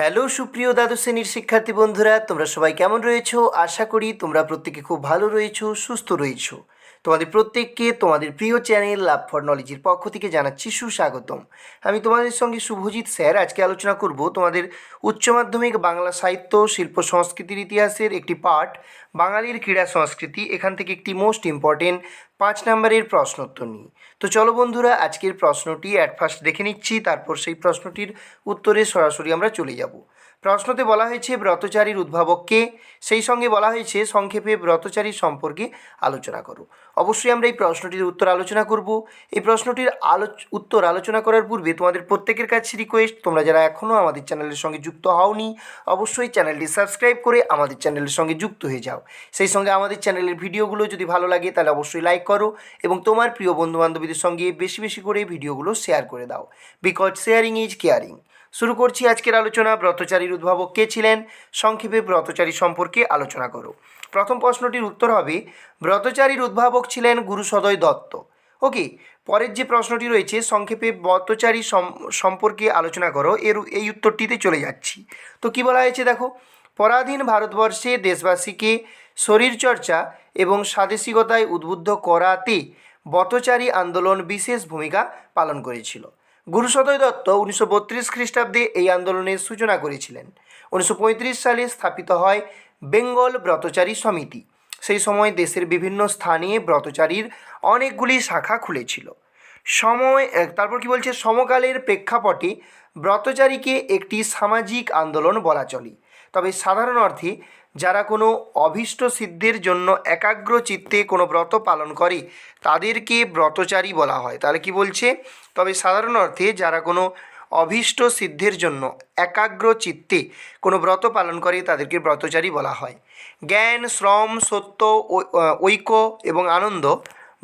Hello সুপ্রিয় দ্বাদশ শ্রেণির শিক্ষার্থী বন্ধুরা, তোমরা সবাই কেমন রয়েছো? আশা করি তোমরা প্রত্যেকে খুব ভালো রয়েছো, সুস্থ রয়েছো। তোমাদের প্রত্যেককে তোমাদের প্রিয় চ্যানেল লাভ ফর নলেজের পক্ষ থেকে জানাচ্ছি সুস্বাগতম। আমি তোমাদের সঙ্গে শুভজিৎ স্যার। আজকে আলোচনা করব তোমাদের উচ্চ মাধ্যমিক বাংলা সাহিত্য, শিল্প, সংস্কৃতির ইতিহাসের একটি পার্ট বাঙালির ক্রীড়া সংস্কৃতি, এখান থেকে একটি মোস্ট ইম্পর্টেন্ট পাঁচ নম্বরের প্রশ্নোত্তর নিই তো চলো বন্ধুরা, আজকের প্রশ্নটি অ্যাট ফার্স্ট দেখে নিচ্ছি, তারপর সেই প্রশ্নটির উত্তরে সরাসরি আমরা চলে যাব। প্রশ্নতে বলা হয়েছে, ব্রতচারীর উদ্ভাবককে সেই সঙ্গে বলা হয়েছে, সংক্ষেপে ব্রতচারী সম্পর্কে আলোচনা করো। অবশ্যই আমরা এই প্রশ্নটির উত্তর আলোচনা করব। এই প্রশ্নটির আলোচ, উত্তর আলোচনা করার পূর্বে তোমাদের প্রত্যেকের কাছে রিকোয়েস্ট তোমরা যারা এখনও আমাদের চ্যানেলের সঙ্গে যুক্ত হওনি, অবশ্যই চ্যানেলটি সাবস্ক্রাইব করে আমাদের চ্যানেলের সঙ্গে যুক্ত হয়ে যাও। সেই সঙ্গে আমাদের চ্যানেলের ভিডিওগুলো যদি ভালো লাগে, তাহলে অবশ্যই লাইক করো এবং তোমার প্রিয় বন্ধুবান্ধবীদের সঙ্গে বেশি বেশি করে ভিডিওগুলো শেয়ার করে দাও। বিকজ শেয়ারিং ইজ কেয়ারিং শুরু করছি আজকের আলোচনা। ব্রতচারীর উদ্ভাবক কে ছিলেন? সংক্ষেপে ব্রতচারী সম্পর্কে আলোচনা করো। প্রথম প্রশ্নটির উত্তর হবে, ব্রতচারীর উদ্ভাবক ছিলেন গুরুসদয় দত্ত। ওকে, পরের যে প্রশ্নটি রয়েছে, সংক্ষেপে ব্রতচারী সম্পর্কে আলোচনা করো, এর এই উত্তরটিতে চলে যাচ্ছি। তো কি বলা হয়েছে দেখো, পরাধীন ভারতবর্ষে দেশবাসীকে শরীরচর্চা এবং স্বাদেশিকতায় উদ্বুদ্ধ করাতে বতচারী আন্দোলন বিশেষ ভূমিকা পালন করেছিল। গুরুসদয় দত্ত উনিশশো বত্রিশ খ্রিস্টাব্দে এই আন্দোলনের সূচনা করেছিলেন। উনিশশো পঁয়ত্রিশ সালে স্থাপিত হয় বেঙ্গল ব্রতচারী সমিতি। সেই সময় দেশের বিভিন্ন স্থানে ব্রতচারীর অনেকগুলি শাখা খুলেছিল। সময় তারপর কি বলছে? সমকালের প্রেক্ষাপটে ব্রতচারীকে একটি সামাজিক আন্দোলন বলা চলে। তবে সাধারণ অর্থে যারা কোনো অভীষ্ট সিদ্ধির জন্য একাগ্র চিত্তে কোনো ব্রত পালন করে, তাদেরকে ব্রতচারী বলা হয়। তাহলে কি বলছে? তবে সাধারণ অর্থে যারা কোনো অভীষ্ট সিদ্ধির জন্য একাগ্র চিত্তে কোনো ব্রত পালন করে, তাদেরকে ব্রতচারী বলা হয়। জ্ঞান, শ্রম, সত্য ঐক্য এবং আনন্দ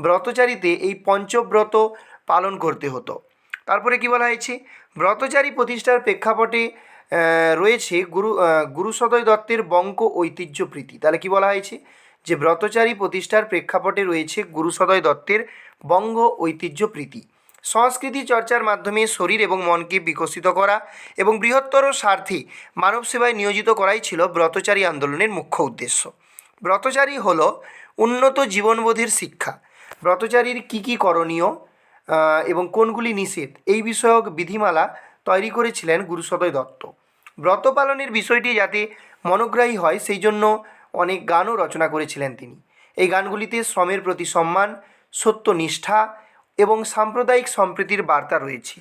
ব্রতচারীতে এই পঞ্চব্রত পালন করতে হতো। তারপরে কি বলা হয়েছে? ব্রতচারী প্রতিষ্ঠার প্রেক্ষাপটে রয়েছে গুরু গুরুসদয় দত্তের বঙ্ক ঐতিহ্য প্রীতি। তাহলে কি বলা হয়েছে? যে ব্রতচারী প্রতিষ্ঠার প্রেক্ষাপটে রয়েছে গুরুসদয় দত্তের বঙ্গ ঐতিহ্য প্রীতি। সংস্কৃতি চর্চার মাধ্যমে শরীর এবং মনকে বিকশিত করা এবং বৃহত্তর স্বার্থে মানব সেবায় নিয়োজিত করাই ছিল ব্রতচারী আন্দোলনের মুখ্য উদ্দেশ্য। ব্রতচারী হল উন্নত জীবনবোধের শিক্ষা। ব্রতচারীর কী কী করণীয় এবং কোনগুলি নিষেধ, এই বিষয়ক বিধিমালা তৈরি করেছিলেন গুরুসদয় দত্ত। ব্রত পালনের বিষয়টি যাতে মনোগ্রাহী হয়, সেই জন্য অনেক গানও রচনা করেছিলেন তিনি। এই গানগুলিতে শ্রমের প্রতি সম্মান সত্যনিষ্ঠা এবং সাম্প্রদায়িক সম্প্রীতির বার্তা রয়েছে।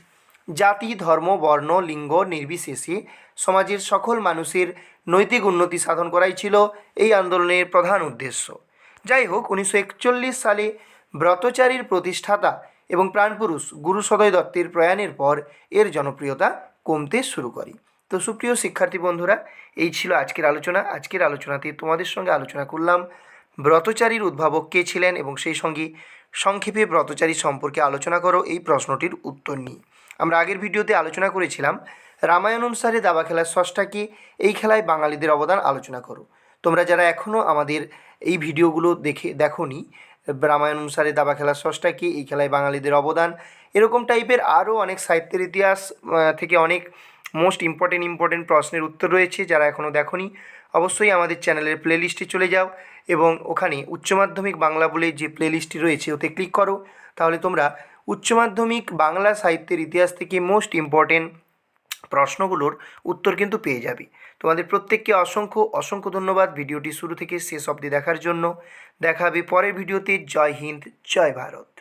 জাতি, ধর্ম, বর্ণ, লিঙ্গ নির্বিশেষে সমাজের সকল মানুষের নৈতিক উন্নতি সাধন করাই ছিল এই আন্দোলনের প্রধান উদ্দেশ্য। যাই হোক, উনিশশো একচল্লিশ সালে ব্রতচারীর প্রতিষ্ঠাতা এবং প্রাণপুরুষ গুরু সদয় দত্তের প্রয়াণের পর এর জনপ্রিয়তা কমতে শুরু করে। তো সুপ্রিয় শিক্ষার্থী বন্ধুরা, এই ছিল আজকের আলোচনা। আজকের আলোচনাতে তোমাদের সঙ্গে আলোচনা করলাম, ব্রতচারীর উদ্ভাবক কে ছিলেন এবং সেই সঙ্গে সংক্ষেপে ব্রতচারী সম্পর্কে আলোচনা করো, এই প্রশ্নটির উত্তর নিয়ে আমরা আগের ভিডিওতে আলোচনা করেছিলাম রামায়ণ অনুসারে দাবা খেলার ষষ্ঠাকে, এই খেলায় বাঙালিদের অবদান আলোচনা করো। তোমরা যারা এখনও আমাদের এই ভিডিওগুলো দেখে দেখোনি রামায়ণ অনুসারে দাবা খেলার ষষ্ঠা কি? এই খেলায় বাঙালিদের অবদান। এরকম টাইপের আরও অনেক সাহিত্যের ইতিহাস থেকে অনেক মোস্ট ইম্পর্টেন্ট ইম্পর্টেন্ট প্রশ্নের উত্তর রয়েছে, যারা এখনও দেখোনি। অবশ্যই আমাদের চ্যানেলের প্লেলিস্টে চলে যাও এবং ওখানে উচ্চ মাধ্যমিক বাংলা বলে যে প্লেলিস্টটি রয়েছে, ওতে ক্লিক করো। তাহলে তোমরা উচ্চ মাধ্যমিক বাংলা সাহিত্যের ইতিহাস থেকে মোস্ট ইম্পর্টেন্ট প্রশ্নগুলোর উত্তর কিন্তু পেয়ে যাবে। তোমাদের প্রত্যেককে অসংখ্য অসংখ্য ধন্যবাদ। ভিডিওটি শুরু থেকে শেষ অব্দি দেখার জন্য। দেখা হবে পরের ভিডিওতে। জয় হিন্দ, জয় ভারত।